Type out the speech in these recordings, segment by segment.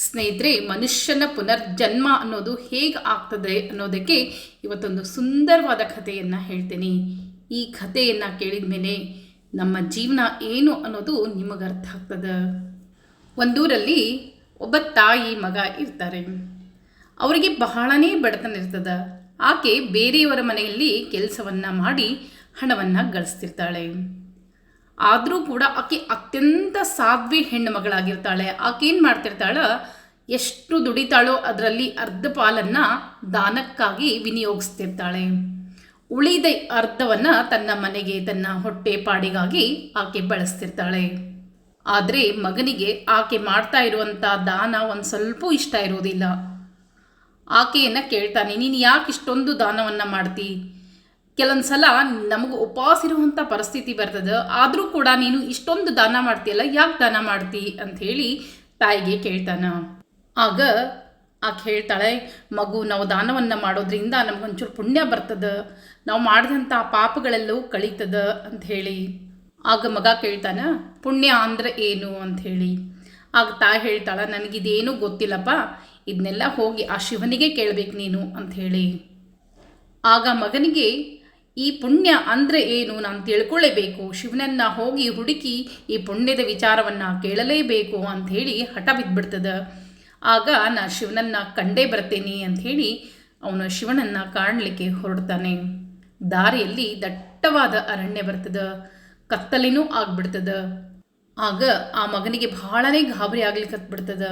ಸ್ನೇಹಿತರೆ, ಮನುಷ್ಯನ ಪುನರ್ಜನ್ಮ ಅನ್ನೋದು ಹೇಗೆ ಆಗ್ತದೆ ಅನ್ನೋದಕ್ಕೆ ಇವತ್ತೊಂದು ಸುಂದರವಾದ ಕಥೆಯನ್ನು ಹೇಳ್ತೀನಿ. ಈ ಕಥೆಯನ್ನು ಕೇಳಿದ ಮೇಲೆ ನಮ್ಮ ಜೀವನ ಏನು ಅನ್ನೋದು ನಿಮಗೆ ಅರ್ಥ ಆಗ್ತದೆ? ಒಂದೂರಲ್ಲಿ ಒಬ್ಬ ತಾಯಿ ಮಗ ಇರ್ತಾರೆ. ಅವರಿಗೆ ಬಹಳನೇ ಬಡತನ ಇರ್ತದೆ. ಆಕೆ ಬೇರೆಯವರ ಮನೆಯಲ್ಲಿ ಕೆಲಸವನ್ನು ಮಾಡಿ ಹಣವನ್ನು ಗಳಿಸ್ತಿರ್ತಾಳೆ. ಆದರೂ ಕೂಡ ಆಕೆ ಅತ್ಯಂತ ಸಾಧ್ವಿ ಹೆಣ್ಣು ಮಗಳಾಗಿರ್ತಾಳೆ. ಆಕೆ ಏನು ಮಾಡ್ತಿರ್ತಾಳೆ? ಎಷ್ಟು ದುಡಿತಾಳೋ ಅದರಲ್ಲಿ ಅರ್ಧ ಪಾಲನ್ನು ದಾನಕ್ಕಾಗಿ ವಿನಿಯೋಗಿಸ್ತಿರ್ತಾಳೆ. ಉಳಿದ ಅರ್ಧವನ್ನು ತನ್ನ ಮನೆಗೆ, ತನ್ನ ಹೊಟ್ಟೆ ಪಾಡಿಗಾಗಿ ಆಕೆ ಬಳಸ್ತಿರ್ತಾಳೆ. ಆದರೆ ಮಗನಿಗೆ ಆಕೆ ಮಾಡ್ತಾ ಇರುವಂಥ ದಾನ ಒಂದು ಸ್ವಲ್ಪ ಇಷ್ಟ ಇರೋದಿಲ್ಲ. ಆಕೆಯನ್ನು ಕೇಳ್ತಾನೆ, ನೀನು ಯಾಕೆ ಇಷ್ಟೊಂದು ದಾನವನ್ನು ಮಾಡ್ತಿ? ಕೆಲವೊಂದು ಸಲ ನಮಗೆ ಉಪವಾಸ ಇರುವಂಥ ಪರಿಸ್ಥಿತಿ ಬರ್ತದೆ, ಆದರೂ ಕೂಡ ನೀನು ಇಷ್ಟೊಂದು ದಾನ ಮಾಡ್ತೀಯಲ್ಲ, ಯಾಕೆ ದಾನ ಮಾಡ್ತಿ ಹೇಳಿ ತಾಯಿಗೆ ಕೇಳ್ತಾನ. ಆಗ ಆಕೆ ಹೇಳ್ತಾಳೆ ಮಗು ನಾವು ದಾನವನ್ನು ಮಾಡೋದ್ರಿಂದ ನಮಗೊಂಚೂರು ಪುಣ್ಯ ಬರ್ತದೆ, ನಾವು ಮಾಡಿದಂಥ ಪಾಪಗಳೆಲ್ಲವೂ ಕಳೀತದ ಹೇಳಿ. ಆಗ ಮಗ ಕೇಳ್ತಾನ, ಪುಣ್ಯ ಅಂದ್ರೆ ಏನು ಅಂತ ಹೇಳಿ. ಆಗ ತಾಯಿ ಹೇಳ್ತಾಳೆ, ನನಗಿದೇನು ಗೊತ್ತಿಲ್ಲಪ್ಪ ಇದನ್ನೆಲ್ಲ ಹೋಗಿ ಆ ಶಿವನಿಗೆ ಕೇಳಬೇಕು ನೀನು ಅಂತ ಹೇಳಿ. ಆಗ ಮಗನಿಗೆ ಈ ಪುಣ್ಯ ಅಂದರೆ ಏನು ನಾನು ತಿಳ್ಕೊಳ್ಳೇಬೇಕು. ಶಿವನನ್ನು ಹೋಗಿ ಹುಡುಕಿ ಈ ಪುಣ್ಯದ ವಿಚಾರವನ್ನು ಕೇಳಲೇಬೇಕು ಅಂಥೇಳಿ ಹಠ ಬಿದ್ದುಬಿಡ್ತದೆ ಆಗ ನಾ ಶಿವನನ್ನು ಕಂಡೇ ಬರ್ತೇನೆ ಅಂಥೇಳಿ ಅವನು ಶಿವನನ್ನು ಕಾಣಲಿಕ್ಕೆ ಹೊರಡ್ತಾನೆ. ದಾರಿಯಲ್ಲಿ ದಟ್ಟವಾದ ಅರಣ್ಯ ಬರ್ತದೆ. ಕತ್ತಲಿನೂ ಆಗ್ಬಿಡ್ತದೆ. ಆಗ ಆ ಮಗನಿಗೆ ಬಹಳನೇ ಗಾಬರಿ ಆಗ್ಲಿಕ್ಕೆ ಬಿಡ್ತದ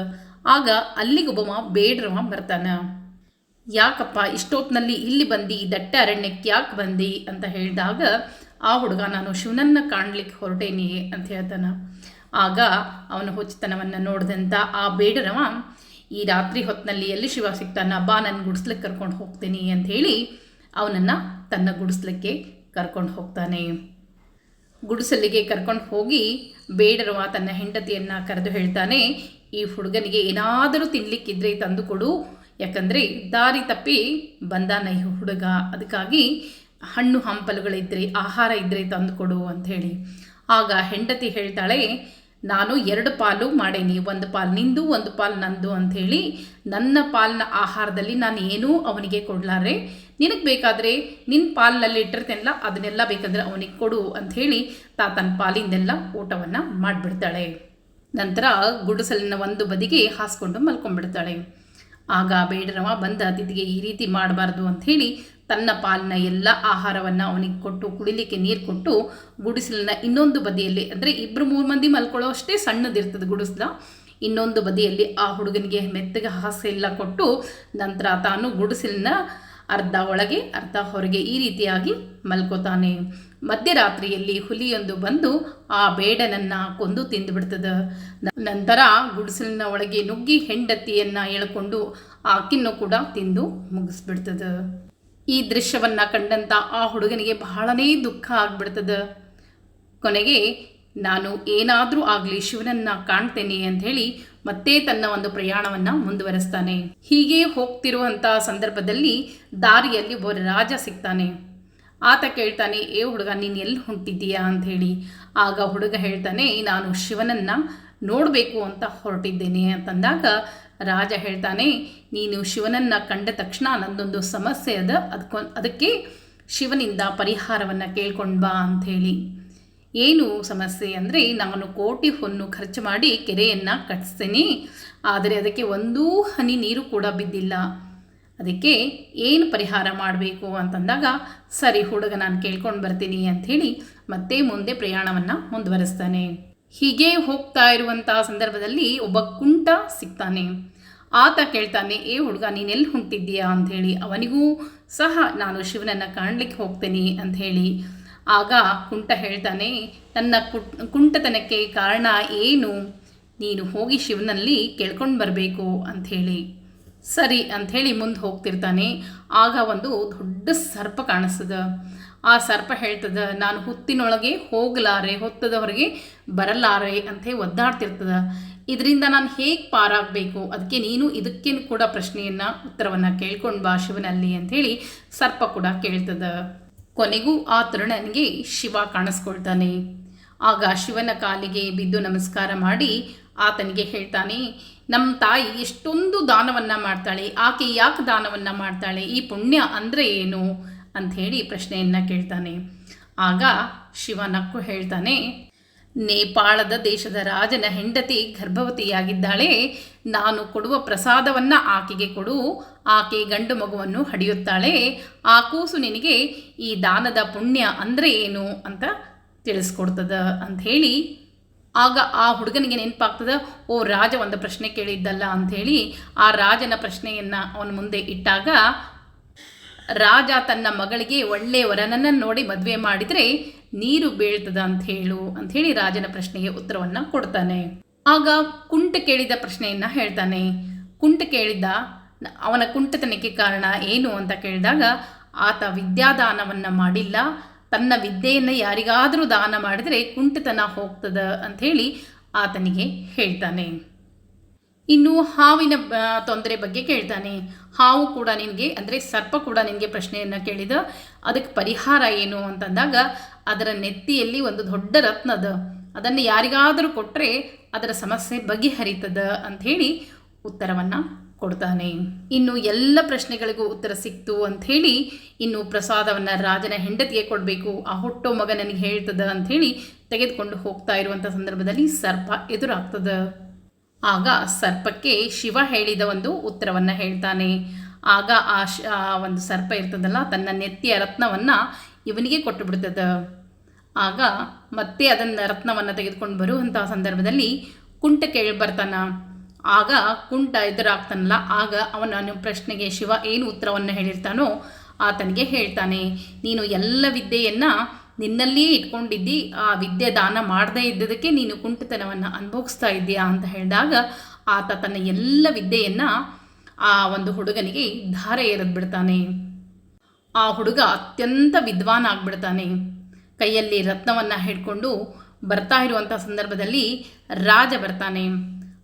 ಆಗ ಅಲ್ಲಿಗೊಬ್ಬ ಬೇಡ್ರವ ಬರ್ತಾನ. ಯಾಕಪ್ಪ ಇಷ್ಟೊತ್ತಿನಲ್ಲಿ ಇಲ್ಲಿ ಬಂದು, ದಟ್ಟ ಅರಣ್ಯಕ್ಕೆ ಯಾಕೆ ಬಂದಿ ಅಂತ ಹೇಳಿದಾಗ, ಆ ಹುಡುಗ ನಾನು ಶಿವನನ್ನು ಕಾಣ್ಲಿಕ್ಕೆ ಹೊರಟೇನಿ ಅಂತ ಹೇಳ್ತಾನ. ಆಗ ಅವನ ಹುಚ್ಚತನವನ್ನು ನೋಡಿದಂಥ ಆ ಬೇಡರವ, ಈ ರಾತ್ರಿ ಹೊತ್ತಿನಲ್ಲಿ ಎಲ್ಲಿ ಶಿವ ಸಿಗ್ತಾನ ಬಾ ನನ್ನ ಗುಡಿಸ್ಲಿಕ್ಕೆ ಕರ್ಕೊಂಡು ಹೋಗ್ತೀನಿ ಅಂತ ಹೇಳಿ ಅವನನ್ನು ತನ್ನ ಗುಡಿಸ್ಲಿಕ್ಕೆ ಕರ್ಕೊಂಡು ಹೋಗ್ತಾನೆ. ಗುಡಿಸಲಿಗೆ ಕರ್ಕೊಂಡು ಹೋಗಿ ಬೇಡರವ ತನ್ನ ಹೆಂಡತಿಯನ್ನು ಕರೆದು ಹೇಳ್ತಾನೆ, ಈ ಹುಡುಗನಿಗೆ ಏನಾದರೂ ತಿನ್ಲಿಕ್ಕಿದ್ರೆ ತಂದು ಕೊಡು ಯಾಕಂದರೆ ದಾರಿ ತಪ್ಪಿ ಬಂದ ನೈ ಹುಡುಗ, ಅದಕ್ಕಾಗಿ ಹಣ್ಣು ಹಂಪಲುಗಳಿದ್ದರೆ ಆಹಾರ ಇದ್ದರೆ ತಂದು ಕೊಡು ಹೇಳಿ. ಆಗ ಹೆಂಡತಿ ಹೇಳ್ತಾಳೆ, ನಾನು ಎರಡು ಪಾಲು ಮಾಡೇನಿ, ಒಂದು ಪಾಲು ನಿಂದು, ಒಂದು ಪಾಲು ನಂದು ಅಂಥೇಳಿ ನನ್ನ ಪಾಲಿನ ಆಹಾರದಲ್ಲಿ ನಾನು ಏನೂ ಅವನಿಗೆ ಕೊಡಲಾರೆ ನಿನಗೆ ಬೇಕಾದರೆ ನಿನ್ನ ಪಾಲಿನಲ್ಲಿ ಇಟ್ಟಿರ್ತೇನಲ್ಲ, ಅದನ್ನೆಲ್ಲ ಬೇಕಂದ್ರೆ ಅವನಿಗೆ ಕೊಡು ಅಂಥೇಳಿ ತಾತನ ಪಾಲಿಂದೆಲ್ಲ ಊಟವನ್ನು ಮಾಡಿಬಿಡ್ತಾಳೆ. ನಂತರ ಗುಡಿಸಲಿನ ಒಂದು ಬದಿಗೆ ಹಾಸ್ಕೊಂಡು ಮಲ್ಕೊಂಡ್ಬಿಡ್ತಾಳೆ. ಆಗ ಬೇಡರವ, ಬಂದ ಅತಿಥಿಗೆ ಈ ರೀತಿ ಮಾಡಬಾರ್ದು ಅಂಥೇಳಿ ತನ್ನ ಪಾಲಿನ ಎಲ್ಲ ಆಹಾರವನ್ನು ಅವನಿಗೆ ಕೊಟ್ಟು, ಕುಡಿಲಿಕ್ಕೆ ನೀರು ಕೊಟ್ಟು, ಗುಡಿಸಲನ್ನ ಇನ್ನೊಂದು ಬದಿಯಲ್ಲಿ, ಅಂದರೆ ಇಬ್ಬರು ಮೂರು ಮಂದಿ ಮಲ್ಕೊಳ್ಳೋ ಅಷ್ಟೇ ಸಣ್ಣದಿರ್ತದೆ ಗುಡಿಸ್ಲ. ಇನ್ನೊಂದು ಬದಿಯಲ್ಲಿ ಆ ಹುಡುಗನಿಗೆ ಮೆತ್ತಗೆ ಹಾಸೆ ಎಲ್ಲ ಕೊಟ್ಟು ನಂತರ ತಾನು ಗುಡಿಸಲನ್ನ ಅರ್ಧ ಒಳಗೆ, ಅರ್ಧ ಹೊರಗೆ ಈ ರೀತಿಯಾಗಿ ಮಲ್ಕೋತಾನೆ. ಮಧ್ಯರಾತ್ರಿಯಲ್ಲಿ ಹುಲಿಯೊಂದು ಬಂದು ಆ ಬೇಡನನ್ನು ಕೊಂದು ತಿಂದುಬಿಡ್ತದ. ನಂತರ ಗುಡಿಸಲಿನ ಒಳಗೆ ನುಗ್ಗಿ ಹೆಂಡತಿಯನ್ನು ಎಳ್ಕೊಂಡು ಆಕಿನ್ನು ಕೂಡ ತಿಂದು ಮುಗಿಸ್ಬಿಡ್ತದ. ಈ ದೃಶ್ಯವನ್ನು ಕಂಡಂಥ ಆ ಹುಡುಗನಿಗೆ ಬಹಳನೇ ದುಃಖ ಆಗ್ಬಿಡ್ತದ. ಕೊನೆಗೆ, ನಾನು ಏನಾದರೂ ಆಗಲಿ ಶಿವನನ್ನು ಕಾಣ್ತೇನೆ ಹೇಳಿ ಮತ್ತೆ ತನ್ನ ಒಂದು ಪ್ರಯಾಣವನ್ನು ಮುಂದುವರೆಸ್ತಾನೆ. ಹೀಗೆ ಹೋಗ್ತಿರುವಂಥ ಸಂದರ್ಭದಲ್ಲಿ ದಾರಿಯಲ್ಲಿ ಒಬ್ಬ ರಾಜ ಸಿಗ್ತಾನೆ. ಆತ ಕೇಳ್ತಾನೆ, ಏ ಹುಡುಗ, ನೀನು ಎಲ್ಲಿ ಹೊಂಟಿದ್ದೀಯಾ? ಅಂಥೇಳಿ ಆಗ ಹುಡುಗ ಹೇಳ್ತಾನೆ, ನಾನು ಶಿವನನ್ನು ನೋಡಬೇಕು ಅಂತ ಹೊರಟಿದ್ದೇನೆ. ಅಂತಂದಾಗ ರಾಜ ಹೇಳ್ತಾನೆ, ನೀನು ಶಿವನನ್ನು ಕಂಡ ತಕ್ಷಣ ನಂದೊಂದು ಸಮಸ್ಯೆ ಅದ ಅದಕ್ಕೊ ಅದಕ್ಕೆ ಶಿವನಿಂದ ಪರಿಹಾರವನ್ನು ಕೇಳ್ಕೊಂಡು ಬಾ ಅಂಥೇಳಿ ಏನು ಸಮಸ್ಯೆ ಅಂದರೆ, ನಾನು ಕೋಟಿ ಹೊನ್ನು ಖರ್ಚು ಮಾಡಿ ಕೆರೆಯನ್ನು ಕಟ್ಟಿಸ್ತೇನೆ ಆದರೆ ಅದಕ್ಕೆ ಒಂದೂ ಹನಿ ನೀರು ಕೂಡ ಬಿದ್ದಿಲ್ಲ. ಅದಕ್ಕೆ ಏನು ಪರಿಹಾರ ಮಾಡಬೇಕು ಅಂತಂದಾಗ, ಸರಿ ಹುಡುಗ ನಾನು ಕೇಳ್ಕೊಂಡು ಬರ್ತೀನಿ ಅಂಥೇಳಿ ಮತ್ತೆ ಮುಂದೆ ಪ್ರಯಾಣವನ್ನು ಮುಂದುವರಿಸ್ತಾನೆ. ಹೀಗೆ ಹೋಗ್ತಾ ಇರುವಂಥ ಸಂದರ್ಭದಲ್ಲಿ ಒಬ್ಬ ಕುಂಟ ಸಿಗ್ತಾನೆ. ಆತ ಕೇಳ್ತಾನೆ, ಏ ಹುಡುಗ ನೀನೆಲ್ಲಿ ಹೊಂಟಿದ್ದೀಯಾ? ಅಂಥೇಳಿ ಅವನಿಗೂ ಸಹ, ನಾನು ಶಿವನನ್ನು ಕಾಣಲಿಕ್ಕೆ ಹೋಗ್ತೇನೆ ಅಂಥೇಳಿ ಆಗ ಕುಂಟ ಹೇಳ್ತಾನೆ, ನನ್ನ ಕುಂಟತನಕ್ಕೆ ಕಾರಣ ಏನು? ನೀನು ಹೋಗಿ ಶಿವನಲ್ಲಿ ಕೇಳ್ಕೊಂಡು ಬರಬೇಕು ಅಂಥೇಳಿ ಸರಿ ಅಂಥೇಳಿ ಮುಂದೆ ಹೋಗ್ತಿರ್ತಾನೆ. ಆಗ ಒಂದು ದೊಡ್ಡ ಸರ್ಪ ಕಾಣಿಸ್ತದ. ಆ ಸರ್ಪ ಹೇಳ್ತದ, ನಾನು ಹುತ್ತಿನೊಳಗೆ ಹೋಗಲಾರೆ, ಹೊತ್ತದವರೆಗೆ ಬರಲಾರೆ ಅಂತ ಒದ್ದಾಡ್ತಿರ್ತದ. ಇದರಿಂದ ನಾನು ಹೇಗೆ ಪಾರಾಗಬೇಕು? ಅದಕ್ಕೆ ನೀನು ಇದಕ್ಕೆ ಕೂಡ ಪ್ರಶ್ನೆಯನ್ನು, ಉತ್ತರವನ್ನು ಕೇಳ್ಕೊಂಡು ಬಾ ಶಿವನಲ್ಲಿ ಅಂಥೇಳಿ ಸರ್ಪ ಕೂಡ ಕೇಳ್ತದ. ಕೊನೆಗೂ ಆ ತರುಣನಿಗೆ ಶಿವ ಕಾಣಿಸ್ಕೊಳ್ತಾನೆ. ಆಗ ಶಿವನ ಕಾಲಿಗೆ ಬಿದ್ದು ನಮಸ್ಕಾರ ಮಾಡಿ ಆತನಿಗೆ ಹೇಳ್ತಾನೆ ನಮ್ಮ ತಾಯಿ ಎಷ್ಟೊಂದು ದಾನವನ್ನು ಮಾಡ್ತಾಳೆ, ಆಕೆ ಯಾಕೆ ದಾನವನ್ನು ಮಾಡ್ತಾಳೆ, ಈ ಪುಣ್ಯ ಅಂದರೆ ಏನು ಅಂಥೇಳಿ ಪ್ರಶ್ನೆಯನ್ನು ಕೇಳ್ತಾನೆ. ಆಗ ಶಿವನಕ್ಕು ಹೇಳ್ತಾನೆ, ನೇಪಾಳದ ದೇಶದ ರಾಜನ ಹೆಂಡತಿ ಗರ್ಭವತಿಯಾಗಿದ್ದಾಳೆ, ನಾನು ಕೊಡುವ ಪ್ರಸಾದವನ್ನು ಆಕೆಗೆ ಕೊಡು, ಆಕೆ ಗಂಡು ಮಗುವನ್ನು ಹಡಿಯುತ್ತಾಳೆ, ಆ ಕೂಸು ನಿನಗೆ ಈ ದಾನದ ಪುಣ್ಯ ಅಂದರೆ ಏನು ಅಂತ ತಿಳಿಸ್ಕೊಡ್ತದ ಅಂಥೇಳಿ ಆಗ ಆ ಹುಡುಗನಿಗೆ ನೆನಪಾಗ್ತದೆ, ಓ, ರಾಜ ಒಂದು ಪ್ರಶ್ನೆ ಕೇಳಿದ್ದಲ್ಲ ಅಂಥೇಳಿ ಆ ರಾಜನ ಪ್ರಶ್ನೆಯನ್ನು ಅವನ ಮುಂದೆ ಇಟ್ಟಾಗ, ರಾಜ ತನ್ನ ಮಗಳಿಗೆ ಒಳ್ಳೆಯ ವರನನ್ನು ನೋಡಿ ಮದುವೆ ಮಾಡಿದರೆ ನೀರು ಬೀಳ್ತದ ಅಂತ ಹೇಳು ಅಂಥೇಳಿ ರಾಜನ ಪ್ರಶ್ನೆಗೆ ಉತ್ತರವನ್ನು ಕೊಡ್ತಾನೆ. ಆಗ ಕುಂಟ ಕೇಳಿದ ಪ್ರಶ್ನೆಯನ್ನು ಹೇಳ್ತಾನೆ. ಕುಂಟ ಕೇಳಿದ್ದ, ಅವನ ಕುಂಟತನಕ್ಕೆ ಕಾರಣ ಏನು ಅಂತ ಕೇಳಿದಾಗ, ಆತ ವಿದ್ಯಾದಾನವನ್ನು ಮಾಡಿಲ್ಲ ತನ್ನ ವಿದ್ಯೆಯನ್ನು ಯಾರಿಗಾದರೂ ದಾನ ಮಾಡಿದರೆ ಕುಂಟತನ ಹೋಗ್ತದ ಅಂಥೇಳಿ ಆತನಿಗೆ ಹೇಳ್ತಾನೆ. ಇನ್ನು ಹಾವಿನ ತೊಂದರೆ ಬಗ್ಗೆ ಕೇಳ್ತಾನೆ. ಹಾವು ಕೂಡ ನಿನಗೆ, ಅಂದರೆ ಸರ್ಪ ಕೂಡ ನಿನಗೆ ಪ್ರಶ್ನೆಯನ್ನು ಕೇಳಿದ. ಅದಕ್ಕೆ ಪರಿಹಾರ ಏನು ಅಂತಂದಾಗ ಅದರ ನೆತ್ತಿಯಲ್ಲಿ ಒಂದು ದೊಡ್ಡ ರತ್ನದ ಅದನ್ನು ಯಾರಿಗಾದರೂ ಕೊಟ್ಟರೆ ಅದರ ಸಮಸ್ಯೆ ಬಗೆಹರಿತದ ಅಂಥೇಳಿ ಉತ್ತರವನ್ನು ಕೊಡ್ತಾನೆ. ಇನ್ನು ಎಲ್ಲ ಪ್ರಶ್ನೆಗಳಿಗೂ ಉತ್ತರ ಸಿಕ್ತು ಅಂಥೇಳಿ ಇನ್ನು ಪ್ರಸಾದವನ್ನು ರಾಜನ ಹೆಂಡತಿಗೆ ಕೊಡಬೇಕು. ಆ ಹುಟ್ಟೋ ಮಗ ನನಗೆ ಹೇಳ್ತದ ಅಂಥೇಳಿ ತೆಗೆದುಕೊಂಡು ಹೋಗ್ತಾ ಇರುವಂಥ ಸಂದರ್ಭದಲ್ಲಿ ಸರ್ಪ ಎದುರಾಗ್ತದ. ಆಗ ಸರ್ಪಕ್ಕೆ ಶಿವ ಹೇಳಿದ ಒಂದು ಉತ್ತರವನ್ನು ಹೇಳ್ತಾನೆ. ಆಗ ಆ ಶ ಒಂದು ಸರ್ಪ ಇರ್ತದಲ್ಲ, ತನ್ನ ನೆತ್ತಿಯ ರತ್ನವನ್ನು ಇವನಿಗೆ ಕೊಟ್ಟು ಬಿಡ್ತದ ಆಗ ಮತ್ತೆ ಅದನ್ನು ರತ್ನವನ್ನು ತೆಗೆದುಕೊಂಡು ಬರುವಂತಹ ಸಂದರ್ಭದಲ್ಲಿ ಕುಂಟ ಕೇಳಿ ಬರ್ತಾನ. ಆಗ ಕುಂಟ ಎದುರಾಗ್ತಾನಲ್ಲ, ಆಗ ಅವನ ಪ್ರಶ್ನೆಗೆ ಶಿವ ಏನು ಉತ್ತರವನ್ನು ಹೇಳಿರ್ತಾನೋ ಆತನಿಗೆ ಹೇಳ್ತಾನೆ, ನೀನು ಎಲ್ಲ ವಿದ್ಯೆಯನ್ನು ನಿನ್ನಲ್ಲಿಯೇ ಇಟ್ಕೊಂಡಿದ್ದಿ, ಆ ವಿದ್ಯೆ ದಾನ ಮಾಡದೇ ಇದ್ದದಕ್ಕೆ ನೀನು ಕುಂಟತನವನ್ನು ಅನುಭವಿಸ್ತಾ ಇದ್ದೀಯಾ? ಅಂತ ಹೇಳಿದಾಗ ಆತ ತನ್ನ ಎಲ್ಲ ವಿದ್ಯೆಯನ್ನು ಆ ಒಂದು ಹುಡುಗನಿಗೆ ಧಾರೆ ಎರೆದು ಆ ಹುಡುಗ ಅತ್ಯಂತ ವಿದ್ವಾನ್ ಆಗ್ಬಿಡ್ತಾನೆ. ಕೈಯಲ್ಲಿ ರತ್ನವನ್ನು ಹಿಡ್ಕೊಂಡು ಬರ್ತಾ ಇರುವಂಥ ಸಂದರ್ಭದಲ್ಲಿ ರಾಜ ಬರ್ತಾನೆ.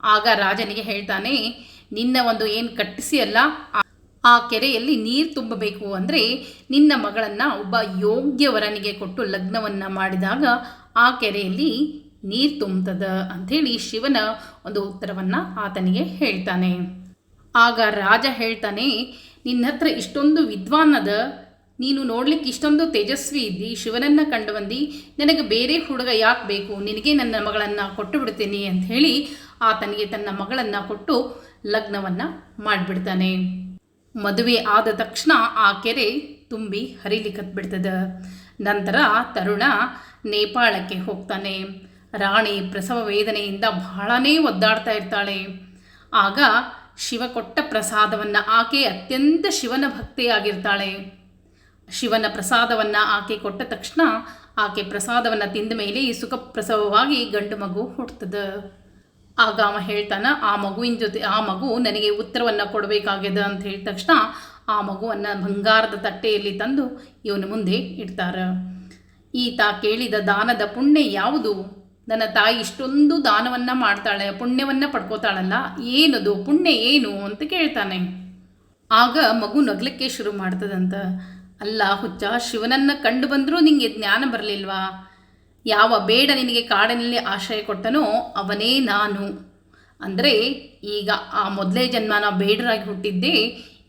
ಆಗ ರಾಜನಿಗೆ ಹೇಳ್ತಾನೆ, ನಿನ್ನ ಒಂದು ಏನು ಕಟ್ಟಿಸಿಯಲ್ಲ ಆ- ಕೆರೆಯಲ್ಲಿ ನೀರು ತುಂಬಬೇಕು ಅಂದರೆ ನಿನ್ನ ಮಗಳನ್ನು ಒಬ್ಬ ಯೋಗ್ಯ ವರನಿಗೆ ಕೊಟ್ಟು ಲಗ್ನವನ್ನು ಮಾಡಿದಾಗ ಆ ಕೆರೆಯಲ್ಲಿ ನೀರು ತುಂಬ್ತದ ಅಂಥೇಳಿ ಶಿವನ ಒಂದು ಉತ್ತರವನ್ನು ಆತನಿಗೆ ಹೇಳ್ತಾನೆ. ಆಗ ರಾಜ ಹೇಳ್ತಾನೆ ನಿನ್ನ ಹತ್ರ ಇಷ್ಟೊಂದು ವಿದ್ವಾನ್ ಅದ ನೀನು ನೋಡ್ಲಿಕ್ಕೆ ಇಷ್ಟೊಂದು ತೇಜಸ್ವಿ ಇದ್ದಿ, ಶಿವನನ್ನು ಕಂಡು ಬಂದು, ನನಗೆ ಬೇರೆ ಹುಡುಗ ಯಾಕೆ ಬೇಕು? ನಿನಗೆ ನನ್ನ ಮಗಳನ್ನು ಕೊಟ್ಟು ಬಿಡ್ತೀನಿ ಅಂತ ಹೇಳಿ ಆತನಿಗೆ ತನ್ನ ಮಗಳನ್ನು ಕೊಟ್ಟು ಲಗ್ನವನ್ನು ಮಾಡಿಬಿಡ್ತಾನೆ. ಮದುವೆ ಆದ ತಕ್ಷಣ ಆ ಕೆರೆ ತುಂಬಿ ಹರಿಲಿಕ್ಕತ್ ಬಿಡ್ತದ ನಂತರ ತರುಣ ನೇಪಾಳಕ್ಕೆ ಹೋಗ್ತಾನೆ. ರಾಣಿ ಪ್ರಸವ ವೇದನೆಯಿಂದ ಬಹಳನೇ ಒದ್ದಾಡ್ತಾ ಇರ್ತಾಳೆ. ಆಗ ಶಿವ ಕೊಟ್ಟ ಪ್ರಸಾದವನ್ನು ಆಕೆ ಅತ್ಯಂತ ಶಿವನ ಭಕ್ತಿಯಾಗಿರ್ತಾಳೆ. ಶಿವನ ಪ್ರಸಾದವನ್ನು ಆಕೆ ಕೊಟ್ಟ ತಕ್ಷಣ ಆಕೆ ಪ್ರಸಾದವನ್ನು ತಿಂದ ಮೇಲೆ ಸುಖ ಪ್ರಸವವಾಗಿ ಗಂಡು ಮಗು ಹುಟ್ಟುತ್ತದ ಆಗ ಅವ ಹೇಳ್ತಾನ, ಆ ಮಗುವಿನ ಜೊತೆ, ಆ ಮಗು ನನಗೆ ಉತ್ತರವನ್ನು ಕೊಡಬೇಕಾಗಿದೆ ಅಂತ ಹೇಳಿದ ತಕ್ಷಣ ಆ ಮಗುವನ್ನು ಬಂಗಾರದ ತಟ್ಟೆಯಲ್ಲಿ ತಂದು ಇವನ ಮುಂದೆ ಇಡ್ತಾರೆ. ಈತ ಕೇಳಿದ ದಾನದ ಪುಣ್ಯ ಯಾವುದು? ನನ್ನ ತಾಯಿ ಇಷ್ಟೊಂದು ದಾನವನ್ನು ಮಾಡ್ತಾಳೆ, ಪುಣ್ಯವನ್ನು ಪಡ್ಕೋತಾಳಲ್ಲ, ಏನದು? ಪುಣ್ಯ ಏನು? ಅಂತ ಕೇಳ್ತಾನೆ. ಆಗ ಮಗು ನಗ್ಲಿಕ್ಕೆ ಶುರು ಮಾಡ್ತದಂತ, ಅಲ್ಲ ಹುಚ್ಚ, ಶಿವನನ್ನು ಕಂಡು ಬಂದರೂ ನಿಂಗೆ ಜ್ಞಾನ ಬರಲಿಲ್ವಾ? ಯಾವ ಬೇಡ ನಿನಗೆ ಕಾಡಿನಲ್ಲಿ ಆಶ್ರಯ ಕೊಟ್ಟನೋ ಅವನೇ ನಾನು. ಅಂದರೆ ಈಗ ಆ ಮೊದಲೇ ಜನ್ಮ ನಾವು ಬೇಡರಾಗಿ ಹುಟ್ಟಿದ್ದೆ,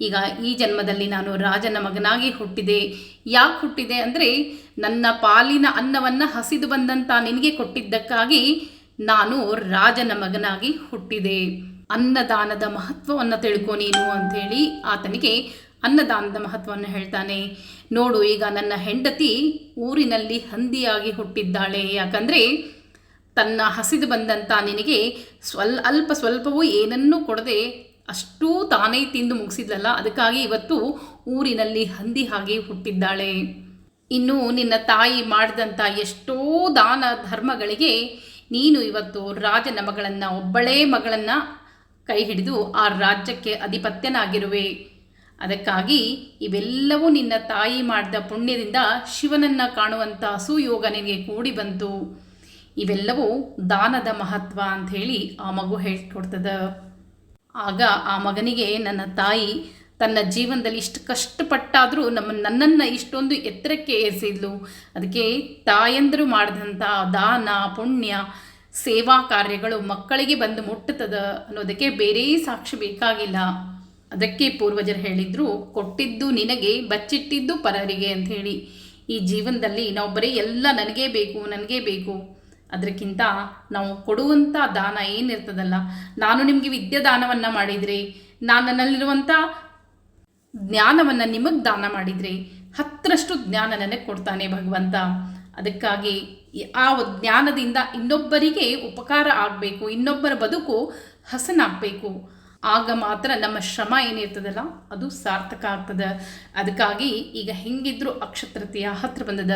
ಈಗ ಈ ಜನ್ಮದಲ್ಲಿ ನಾನು ರಾಜನ ಮಗನಾಗಿ ಹುಟ್ಟಿದೆ. ಯಾಕೆ ಹುಟ್ಟಿದೆ ಅಂದರೆ ನನ್ನ ಪಾಲಿನ ಅನ್ನವನ್ನು ಹಸಿದು ಬಂದಂಥ ನಿನಗೆ ಕೊಟ್ಟಿದ್ದಕ್ಕಾಗಿ ನಾನು ರಾಜನ ಮಗನಾಗಿ ಹುಟ್ಟಿದೆ. ಅನ್ನದಾನದ ಮಹತ್ವವನ್ನು ತಿಳ್ಕೊ ನೀನು ಅಂಥೇಳಿ ಆತನಿಗೆ ಅನ್ನದಾನದ ಮಹತ್ವವನ್ನು ಹೇಳ್ತಾನೆ. ನೋಡು, ಈಗ ನನ್ನ ಹೆಂಡತಿ ಊರಿನಲ್ಲಿ ಹಂದಿಯಾಗಿ ಹುಟ್ಟಿದ್ದಾಳೆ. ಯಾಕಂದರೆ ತನ್ನ ಹಸಿದು ಬಂದಂಥ ನಿನಗೆ ಸ್ವಲ್, ಅಲ್ಪ ಸ್ವಲ್ಪವೂ ಏನನ್ನೂ ಕೊಡದೆ ಅಷ್ಟೂ ತಾನೇ ತಿಂದು ಮುಗಿಸಿದ್ಲಲ್ಲ? ಅದಕ್ಕಾಗಿ ಇವತ್ತು ಊರಿನಲ್ಲಿ ಹಂದಿ ಹಾಗೆ ಹುಟ್ಟಿದ್ದಾಳೆ. ಇನ್ನು ನಿನ್ನ ತಾಯಿ ಮಾಡಿದಂಥ ಎಷ್ಟೋ ದಾನ ಧರ್ಮಗಳಿಗೆ ನೀನು ಇವತ್ತು ರಾಜನ ಮಗಳನ್ನು, ಒಬ್ಬಳೇ ಮಗಳನ್ನು ಕೈ ಹಿಡಿದು ಆ ರಾಜ್ಯಕ್ಕೆ ಅಧಿಪತ್ಯನಾಗಿರುವೆ. ಅದಕ್ಕಾಗಿ ಇವೆಲ್ಲವೂ ನಿನ್ನ ತಾಯಿ ಮಾಡಿದ ಪುಣ್ಯದಿಂದ ಶಿವನನ್ನು ಕಾಣುವಂಥ ಸುಯೋಗ ನಿನಗೆ ಕೂಡಿ ಬಂತು. ಇವೆಲ್ಲವೂ ದಾನದ ಮಹತ್ವ ಅಂತ ಹೇಳಿ ಆ ಮಗು ಹೇಳ್ಕೊಡ್ತದೆ. ಆಗ ಆ ಮಗನಿಗೆ ನನ್ನ ತಾಯಿ ತನ್ನ ಜೀವನದಲ್ಲಿ ಇಷ್ಟು ಕಷ್ಟಪಟ್ಟಾದರೂ ನಮ್ಮ ನನ್ನನ್ನು ಇಷ್ಟೊಂದು ಎತ್ತರಕ್ಕೆ ಏರಿಸಿದ್ಲು. ಅದಕ್ಕೆ ತಾಯಂದರು ಮಾಡಿದಂಥ ದಾನ, ಪುಣ್ಯ, ಸೇವಾ ಕಾರ್ಯಗಳು ಮಕ್ಕಳಿಗೆ ಬಂದು ಮುಟ್ಟುತ್ತದೆ ಅನ್ನೋದಕ್ಕೆ ಬೇರೆ ಸಾಕ್ಷಿ ಬೇಕಾಗಿಲ್ಲ. ಅದಕ್ಕೆ ಪೂರ್ವಜರು ಹೇಳಿದ್ರು, ಕೊಟ್ಟಿದ್ದು ನಿನಗೆ, ಬಚ್ಚಿಟ್ಟಿದ್ದು ಪರರಿಗೆ ಅಂತ ಹೇಳಿ. ಈ ಜೀವನದಲ್ಲಿ ನಾವು ಬರೀ ಎಲ್ಲ ನನಗೇ ಬೇಕು, ನನಗೆ ಬೇಕು. ಅದಕ್ಕಿಂತ ನಾವು ಕೊಡುವಂಥ ದಾನ ಏನಿರ್ತದಲ್ಲ, ನಾನು ನಿಮಗೆ ವಿದ್ಯಾದಾನವನ್ನು ಮಾಡಿದರೆ, ನಾನು ನನ್ನಲ್ಲಿರುವಂಥ ಜ್ಞಾನವನ್ನು ನಿಮಗೆ ದಾನ ಮಾಡಿದರೆ, ಹತ್ತರಷ್ಟು ಜ್ಞಾನ ನನಗೆ ಕೊಡ್ತಾನೆ ಭಗವಂತ. ಅದಕ್ಕಾಗಿ ಆ ಜ್ಞಾನದಿಂದ ಇನ್ನೊಬ್ಬರಿಗೆ ಉಪಕಾರ ಆಗಬೇಕು, ಇನ್ನೊಬ್ಬರ ಬದುಕು ಹಸನಾಗಬೇಕು. ಆಗ ಮಾತ್ರ ನಮ್ಮ ಶ್ರಮ ಏನಿರ್ತದಲ್ಲ, ಅದು ಸಾರ್ಥಕ ಆಗ್ತದೆ. ಅದಕ್ಕಾಗಿ ಈಗ ಹೆಂಗಿದ್ರು ಅಕ್ಷತೃತೀಯ ಹತ್ರ ಬಂದದ.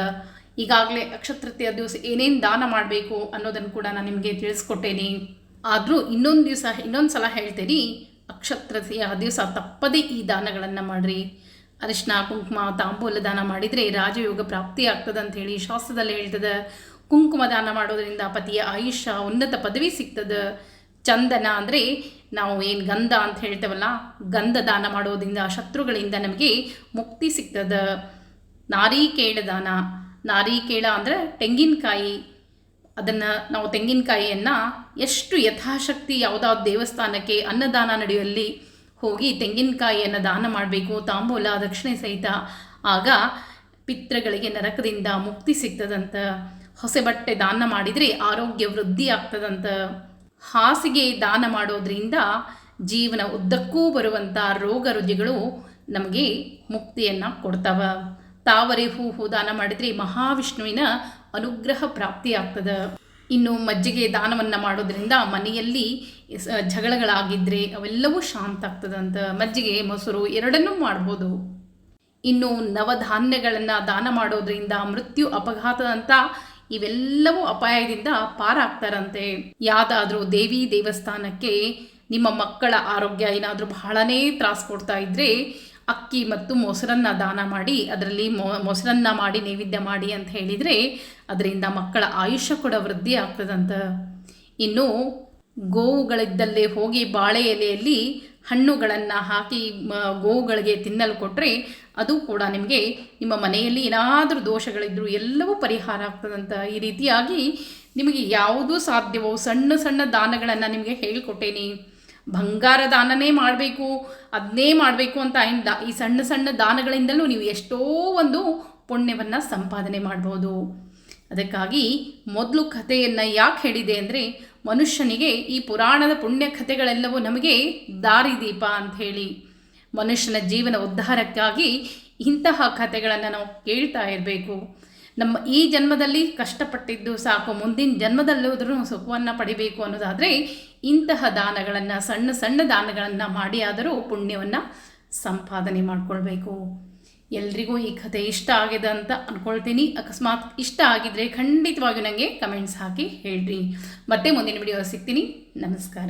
ಈಗಾಗಲೇ ಅಕ್ಷತೃತೀಯ ದಿವಸ ಏನೇನು ದಾನ ಮಾಡಬೇಕು ಅನ್ನೋದನ್ನು ಕೂಡ ನಾನು ನಿಮಗೆ ತಿಳಿಸ್ಕೊಟ್ಟೇನೆ. ಆದರೂ ಇನ್ನೊಂದು ದಿವಸ, ಇನ್ನೊಂದು ಸಲ ಹೇಳ್ತೇನೆ ಅಕ್ಷತೃತೀಯ ದಿವಸ ತಪ್ಪದೇ ಈ ದಾನಗಳನ್ನು ಮಾಡಿರಿ. ಅರಿಶಿನ ಕುಂಕುಮ, ತಾಂಬೂಲ ದಾನ ಮಾಡಿದರೆ ರಾಜಯೋಗ ಪ್ರಾಪ್ತಿ ಆಗ್ತದೆ ಹೇಳಿ ಶಾಸ್ತ್ರದಲ್ಲಿ ಹೇಳ್ತದೆ. ಕುಂಕುಮ ದಾನ ಮಾಡೋದರಿಂದ ಪತಿಯ ಆಯುಷ್ಯ ಉನ್ನತ ಪದವಿ ಸಿಗ್ತದೆ. ಚಂದನ ಅಂದರೆ ನಾವು ಏನು ಗಂಧ ಅಂತ ಹೇಳ್ತೇವಲ್ಲ ಗಂಧ ದಾನ ಮಾಡೋದ್ರಿಂದ, ಶತ್ರುಗಳಿಂದ ನಮಗೆ ಮುಕ್ತಿ ಸಿಗ್ತದೆ. ನಾರಿಕೇಳ ದಾನ ನಾರಿಕೇಳ ಅಂದರೆ ತೆಂಗಿನಕಾಯಿ, ಅದನ್ನು ನಾವು ತೆಂಗಿನಕಾಯಿಯನ್ನು ಎಷ್ಟು ಯಥಾಶಕ್ತಿ ಯಾವುದಾದ್ರು ದೇವಸ್ಥಾನಕ್ಕೆ ಅನ್ನದಾನ ನಡೆಯುವಲ್ಲಿ ಹೋಗಿ ತೆಂಗಿನಕಾಯಿಯನ್ನು ದಾನ ಮಾಡಬೇಕು, ತಾಂಬೂಲ, ದಕ್ಷಿಣೆ ಸಹಿತ, ಆಗ ಪಿತೃಗಳಿಗೆ ನರಕದಿಂದ ಮುಕ್ತಿ ಸಿಗ್ತದಂತ. ಹೊಸ ಬಟ್ಟೆ ದಾನ ಮಾಡಿದರೆ ಆರೋಗ್ಯ ವೃದ್ಧಿ ಆಗ್ತದಂತ. ಹಾಸಿಗೆ ದಾನ ಮಾಡೋದ್ರಿಂದ ಜೀವನ ಉದ್ದಕ್ಕೂ ಬರುವಂಥ ರೋಗ ರುಜಿಗಳು ನಮಗೆ ಮುಕ್ತಿಯನ್ನು ಕೊಡ್ತಾವ. ತಾವರೆ ಹೂವು ದಾನ ಮಾಡಿದರೆ ಮಹಾವಿಷ್ಣುವಿನ ಅನುಗ್ರಹ ಪ್ರಾಪ್ತಿ ಆಗ್ತದ ಇನ್ನು ಮಜ್ಜಿಗೆ ದಾನವನ್ನು ಮಾಡೋದ್ರಿಂದ ಮನೆಯಲ್ಲಿ ಜಗಳಗಳಾಗಿದ್ದರೆ ಅವೆಲ್ಲವೂ ಶಾಂತ ಆಗ್ತದಂತ ಮಜ್ಜಿಗೆ, ಮೊಸರು ಎರಡನ್ನೂ ಮಾಡ್ಬೋದು. ಇನ್ನು ನವಧಾನ್ಯಗಳನ್ನು ದಾನ ಮಾಡೋದ್ರಿಂದ ಮೃತ್ಯು ಅಪಘಾತದಂತ ಇವೆಲ್ಲವೂ ಅಪಾಯದಿಂದ ಪಾರಾಗ್ತಾರಂತೆ. ಯಾವುದಾದ್ರೂ ದೇವಿ ದೇವಸ್ಥಾನಕ್ಕೆ ನಿಮ್ಮ ಮಕ್ಕಳ ಆರೋಗ್ಯ ಏನಾದರೂ ಬಹಳನೇ ತ್ರಾಸ ಕೊಡ್ತಾ ಇದ್ದರೆ ಅಕ್ಕಿ ಮತ್ತು ಮೊಸರನ್ನ ದಾನ ಮಾಡಿ, ಅದರಲ್ಲಿ ಮೊ, ಮೊಸರನ್ನ ಮಾಡಿ, ನೈವೇದ್ಯ ಮಾಡಿ ಅಂತ ಹೇಳಿದರೆ ಅದರಿಂದ ಮಕ್ಕಳ ಆಯುಷ್ಯ ಕೂಡ ವೃದ್ಧಿ ಆಗ್ತದಂತ. ಇನ್ನು ಗೋವುಗಳಿದ್ದಲ್ಲೇ ಹೋಗಿ ಬಾಳೆ ಎಲೆಯಲ್ಲಿ ಹಣ್ಣುಗಳನ್ನು ಹಾಕಿ ಗೋವುಗಳಿಗೆ ತಿನ್ನಲು ಕೊಟ್ಟರೆ ಅದು ಕೂಡ ನಿಮಗೆ ನಿಮ್ಮ ಮನೆಯಲ್ಲಿ ಏನಾದರೂ ದೋಷಗಳಿದ್ದರೂ ಎಲ್ಲವೂ ಪರಿಹಾರ ಆಗ್ತದಂತ ಈ ರೀತಿಯಾಗಿ ನಿಮಗೆ ಯಾವುದು ಸಾಧ್ಯವೋ, ಸಣ್ಣ ಸಣ್ಣ ದಾನಗಳನ್ನು ನಿಮಗೆ ಹೇಳಿಕೊಟ್ಟೇನಿ. ಬಂಗಾರ ದಾನನೇ ಮಾಡಬೇಕು ಅದನ್ನೇ ಮಾಡಬೇಕು ಅಂತ ಏನಿಲ್ಲ ಈ ಸಣ್ಣ ಸಣ್ಣ ದಾನಗಳಿಂದಲೂ ನೀವು ಎಷ್ಟೋ ಒಂದು ಪುಣ್ಯವನ್ನು ಸಂಪಾದನೆ ಮಾಡ್ಬೋದು. ಅದಕ್ಕಾಗಿ ಮೊದಲು ಕಥೆಯನ್ನು ಯಾಕೆ ಹೇಳಿದೆ ಅಂದರೆ ಮನುಷ್ಯನಿಗೆ ಈ ಪುರಾಣದ ಪುಣ್ಯ ಕಥೆಗಳೆಲ್ಲವೂ ನಮಗೆ ದಾರಿದೀಪ ಹೇಳಿ ಮನುಷ್ಯನ ಜೀವನ ಉದ್ಧಾರಕ್ಕಾಗಿ ಇಂತಹ ಕಥೆಗಳನ್ನು ನಾವು ಕೇಳ್ತಾ ಇರಬೇಕು. ನಮ್ಮ ಈ ಜನ್ಮದಲ್ಲಿ ಕಷ್ಟಪಟ್ಟಿದ್ದು ಸಾಕು, ಮುಂದಿನ ಜನ್ಮದಲ್ಲೋದ್ರೂ ಸುಖವನ್ನು ಪಡಿಬೇಕು ಅನ್ನೋದಾದರೆ ಇಂತಹ ದಾನಗಳನ್ನು, ಸಣ್ಣ ಸಣ್ಣ ದಾನಗಳನ್ನು ಮಾಡಿ ಆದರೂ ಪುಣ್ಯವನ್ನು ಸಂಪಾದನೆ ಮಾಡಿಕೊಳ್ಬೇಕು. ಎಲ್ರಿಗೂ ಈ ಕಥೆ ಇಷ್ಟ ಆಗಿದೆ ಅಂತ ಅಂದ್ಕೊಳ್ತೀನಿ ಅಕಸ್ಮಾತ್ ಇಷ್ಟ ಆಗಿದ್ರೆ ಖಂಡಿತವಾಗಿಯೂ ನನಗೆ ಕಮೆಂಟ್ಸ್ ಹಾಕಿ ಹೇಳ್ರಿ. ಮತ್ತೆ ಮುಂದಿನ ವಿಡಿಯೋ ಸಿಗ್ತೀನಿ. ನಮಸ್ಕಾರ.